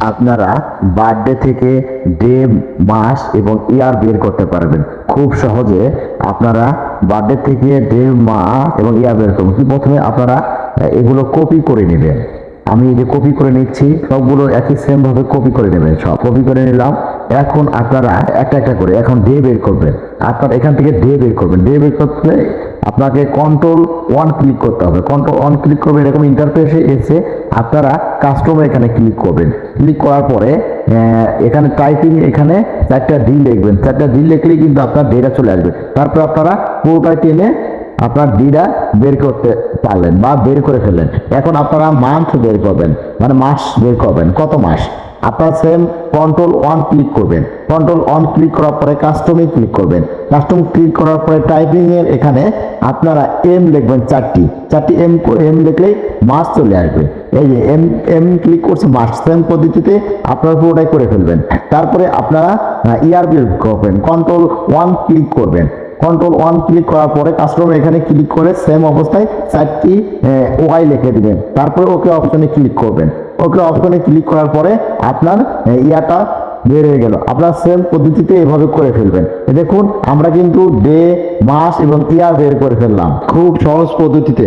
আপনারা বার্থডে থেকে ডে, মাস এবং ইয়ার বের করতে পারবেন। খুব সহজে আপনারা বার্থডে থেকে ডে মাস এবং ইয়ার বের করবেন। প্রথমে আপনারা এগুলো কপি করে নেবেন। আমি যে কপি করে নিচ্ছি, সবগুলো একই সেম ভাবে কপি করে নেবেন সব। কপি করে নিলাম। এখন আপনারা একটা একটা করে এখন ডে বের করবেন। আপনার এখান থেকে ডে বের করবেন। ডে বের করতে আপনাকে কন্ট্রোল ওয়ান ক্লিক করতে হবে। কন্ট্রোল ওয়ান ক্লিক করবেন, এরকম ইন্টারফেসে এসে আপনারা কাস্টমার এখানে ক্লিক করবেন। ক্লিক করার পরে এখানে টাইপিং এখানে চারটা ডি লিখবেন। চারটা ডি লিখলেই কিন্তু আপনার ডেটা চলে আসবে। তারপর আপনারা পুরোটা টেনে আপনার ডিটা বের করতে পারলেন বা বের করে ফেললেন। এখন আপনারা মান্থ বের করবেন মানে মাস বের করবেন। কত মাস? আপনার সেম কন্ট্রোল ওয়ান ক্লিক করবেন। কন্ট্রোল ওয়ান ক্লিক করার পরে কাস্টমে ক্লিক করবেন। কাস্টম ক্লিক করার পরে টাইপিংয়ের এখানে আপনারা এম লিখবেন চারটি। চারটি এম এম লিখলেই মাস চলে আসবে। এই যে এম এম ক্লিক করছে মাস সেম পদ্ধতিতে আপনারা পুরোটাই করে ফেলবেন। তারপরে আপনারা ইয়ার বের করবেন। কন্ট্রোল ওয়ান ক্লিক করবেন। কন্ট্রোল ওয়ান ক্লিক করার পরে কাস্টমার এখানে ক্লিক করে সেম অবস্থায় চারটি ওয়াই লিখে দিবেন। তারপরে ওকে অপশনে ক্লিক করবেন। ওকে অপশনে ক্লিক করার পরে আপনার ইয়াটা বের হয়ে গেল। আপনার সেম পদ্ধতিতে এভাবে করে ফেলবেন। দেখুন, আমরা কিন্তু ডে মাস এবং ইয়ার বের করে ফেললাম। খুব সহজ পদ্ধতিতে।